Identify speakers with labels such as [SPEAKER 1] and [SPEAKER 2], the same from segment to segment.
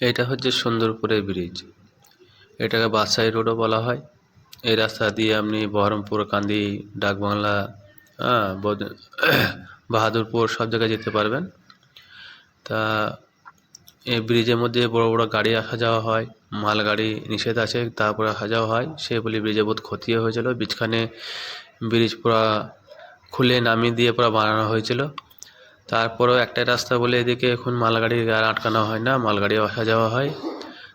[SPEAKER 1] এটা হচ্ছে সুন্দরপুরের ব্রিজ এটাকে বাদশাহী রোডও বলা হয়। এই রাস্তা দিয়ে আপনি বহরমপুর, কান্দি, ডাকবাংলা হ্যাঁ বাহাদুরপুর সব জায়গায় যেতে পারবেন। তা এই ব্রিজের মধ্যে বড় বড় গাড়ি আসা যাওয়া হয়, মালগাড়ি নিষেধ আছে, তারপরে আসা যাওয়া হয়। সে বলে ব্রিজে বহুত ক্ষতিও হয়েছিল। বীজখানে ব্রিজ পুরা খুলে নামিয়ে দিয়ে পুরো বানানো হয়েছিল। তারপরেও একটাই রাস্তা বলে এদিকে এখন মালগাড়ি আর আটকানো হয় না, মালগাড়ি আসা যাওয়া হয়।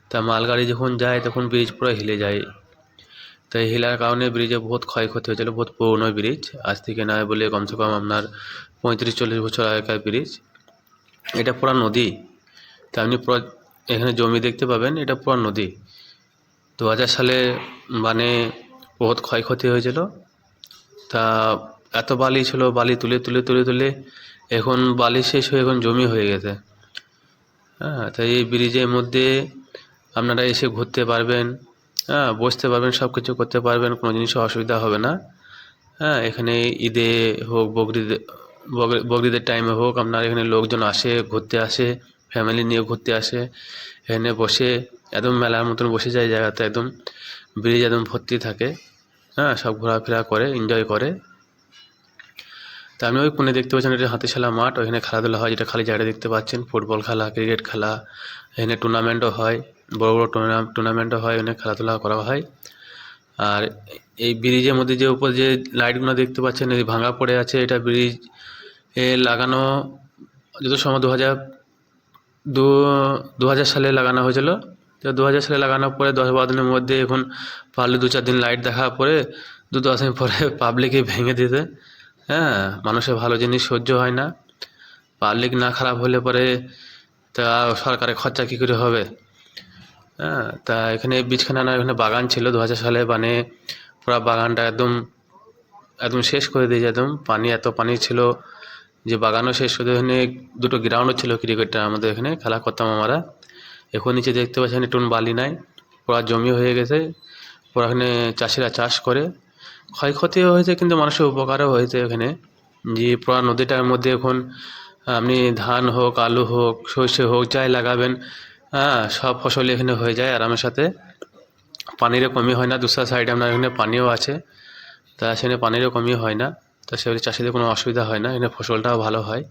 [SPEAKER 1] তা মালগাড়ি যখন যায় তখন ব্রিজ পুরো হিলে যায়। তাই হিলার কারণে ব্রিজে বহুত ক্ষয়ক্ষতি হয়েছিল, বহুত পুরনো ব্রিজ আজ থেকে নয় বলে কমসে কম আপনার পঁয়ত্রিশ চল্লিশ বছর আগেকার ব্রিজ এটা পুরা নদী। তা আপনি পুরো এখানে জমি দেখতে পাবেন, এটা পুরো নদী। দু হাজার সালে মানে বহুত ক্ষয়ক্ষতি হয়েছিল। তা এত বালি ছিল, বালি তুলে তুলে তুলে তুলে এখন বালি শেষ হয়ে এখন জমি হয়ে গেছে। হ্যাঁ তাই এই ব্রিজের মধ্যে আপনারা এসে ঘুরতে পারবেন হ্যাঁ বসতে পারবেন সব কিছু করতে পারবেন, কোনো জিনিসের অসুবিধা হবে না। হ্যাঁ এখানে ঈদে হোক, বকরিদে, বকরি- বকরিদের টাইমে হোক, আপনার এখানে লোকজন আসে, ঘুরতে আসে ফ্যামিলি নিয়ে ঘুরতে আসে। এখানে বসে একদম মেলার মতন বসে যায় জায়গাতে একদম ব্রিজ একদম ভর্তি থাকে। হ্যাঁ সব ঘোরাফেরা করে এনজয় করে। তা আমি ওই কোণে দেখতে পাচ্ছেন এটা হাতিশালা মাঠ, ওইখানে খেলাধুলা হয়, যেটা খালি জায়গাটা দেখতে পাচ্ছেন। ফুটবল খেলা, ক্রিকেট খেলা, এখানে টুর্নামেন্টও হয়, বড় বড় টুর্নামেন্টও হয় এখানে খেলাধুলা করা হয়। আর এই ব্রিজের মধ্যে যে উপর যে লাইটগুলো দেখতে পাচ্ছেন, এই ভাঙা পড়ে আছে, এটা ব্রিজ এ লাগানো যত সময় দু হাজার দু হাজার সালে লাগানো হয়েছিল। তো দু হাজার সালে লাগানোর পরে দশ বারো দিনের মধ্যে এখন পারলে দু চার দিন লাইট দেখার পরে দু দশ দিন পরে পাবলিকে ভেঙে দিতে হ্যাঁ মানুষের ভালো জিনিস সহ্য হয় না। পাবলিক না খারাপ হলে পরে তা সরকারের খরচা কী করে হবে? হ্যাঁ তা এখানে বীজখানা না, এখানে বাগান ছিল দু হাজার সালে মানে পুরো বাগানটা একদম একদম শেষ করে দিয়েছে, একদম পানি, এত পানি ছিল যে বাগানও শেষ করে এখানে দুটো গ্রাউন্ডও ছিল ক্রিকেটটা আমাদের এখানে, খেলা করতাম আমরা। এখন নিচে দেখতে পাচ্ছেন একটু বালি নাই, পুরো জমি হয়ে গেছে। পুরো এখানে চাষিরা চাষ করে। ক্ষয়ক্ষতিও হয়েছে, কিন্তু মানুষের উপকারও হয়েছে এখানে। যে পুরো নদীটার মধ্যে এখন আপনি ধান হোক, আলু হোক, সর্ষে হোক, যাই লাগাবেন হ্যাঁ সব ফসল এখানে হয়ে যায় আরামের সাথে। পানিরও কমি হয় না, দুসরা সাইডে আপনার এখানে পানিও আছে, তা সেখানে পানিরও কমি হয় না, তা সেগুলি চাষিদের কোনো অসুবিধা হয় না, এখানে ফসলটাও ভালো হয়।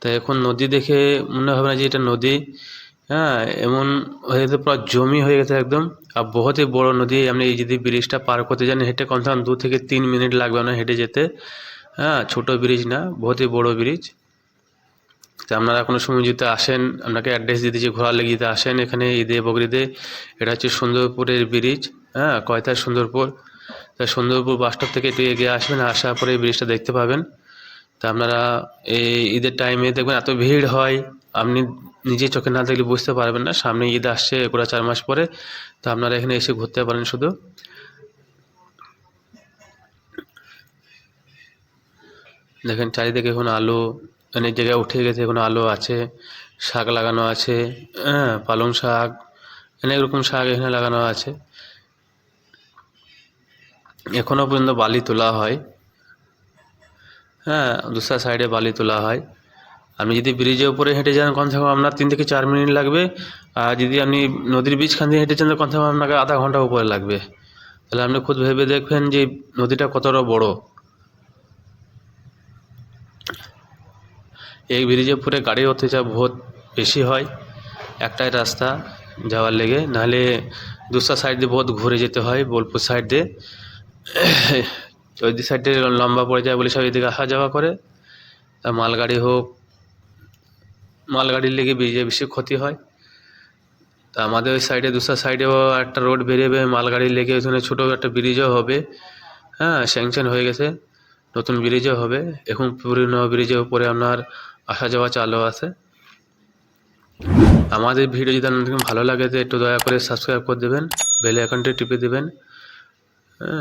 [SPEAKER 1] তা এখন নদী দেখে মনে হবে না যে এটা নদী হ্যাঁ এমন হয়ে গেছে, পুরো জমি হয়ে গেছে একদম। আর বহুতই বড় নদী আপনি এই যদি ব্রিজটা পার করতে যান হেঁটে কমসে কম দু থেকে তিন মিনিট লাগবে না হেঁটে যেতে। হ্যাঁ ছোটো ব্রিজ না বহুতই বড় ব্রিজ তা আপনারা কোনো সময় যদি আসেন, আপনাকে অ্যাড্রেস দিয়ে দিচ্ছি ঘোরার লেগে আসেন, এখানে ঈদে, বকরিদে, এটা হচ্ছে সুন্দরপুরের ব্রিজ হ্যাঁ কয়তার সুন্দরপুর? তা সুন্দরপুর বাসস্টপ থেকে একটু এগিয়ে আসবেন, আসার পরে এই ব্রিজটা দেখতে পাবেন। তা আপনারা এই ঈদের টাইমে দেখবেন, এত ভিড় হয়। আপনি নিজে চোখে না দেখলে বুঝতে পারবেন না। সামনে ঈদ আসছে এগুলো চার মাস পরে। তা আপনারা এখানে এসে ঘুরতে পারেন শুধু। দেখেন, চারিদিকে এখন আলু, অনেক জায়গায় উঠে গেছে, এখন আলু আছে। শাক লাগানো আছে হ্যাঁ পালং শাক, অনেক রকম শাক এখানে লাগানো আছে। এখনও পর্যন্ত বালি তোলা হয়। হ্যাঁ দুসরা সাইডে বালি তোলা হয়। আপনি যদি ব্রিজের উপরে হেঁটে যান, কমসে কম আপনার তিন থেকে চার মিনিট লাগবে। আর যদি আপনি নদীর বীজখান দিয়ে হেঁটে যান কমসে কম আপনাকে আধা ঘণ্টা উপরে লাগবে। তাহলে আপনি খুদ ভেবে দেখবেন যে নদীটা কতটা বড়। এই ব্রিজে উপরে গাড়ির অত্যাচার বহুত বেশি হয়। একটাই রাস্তা যাওয়ার লেগে। নাহলে দুসরা সাইড দিয়ে বহুত ঘুরে যেতে হয়, বোলপুর সাইড দিয়ে। ওই সাইড দিয়ে লম্বা পড়ে যায় বলে সব এদিকে আসা যাওয়া করে। মালগাড়ি হোক মালগাড়ির লেগে ব্রিজে বেশি ক্ষতি হয়। তা আমাদের ওই সাইডে দুসরা সাইডেও একটা রোড বেরিয়েবে মালগাড়ির লেগে ওইখানে ছোটো একটা ব্রিজও হবে। হ্যাঁ স্যাংশন হয়ে গেছে, নতুন ব্রিজও হবে। এখন পুরনো ব্রিজের উপরে আপনার আসা যাওয়া চালু আছে। আমাদের ভিডিও যদি আপনাদের ভালো লাগে, তো একটু দয়া করে সাবস্ক্রাইব করে দেবেন বেল আইকনটি টিপে দেবেন। হ্যাঁ।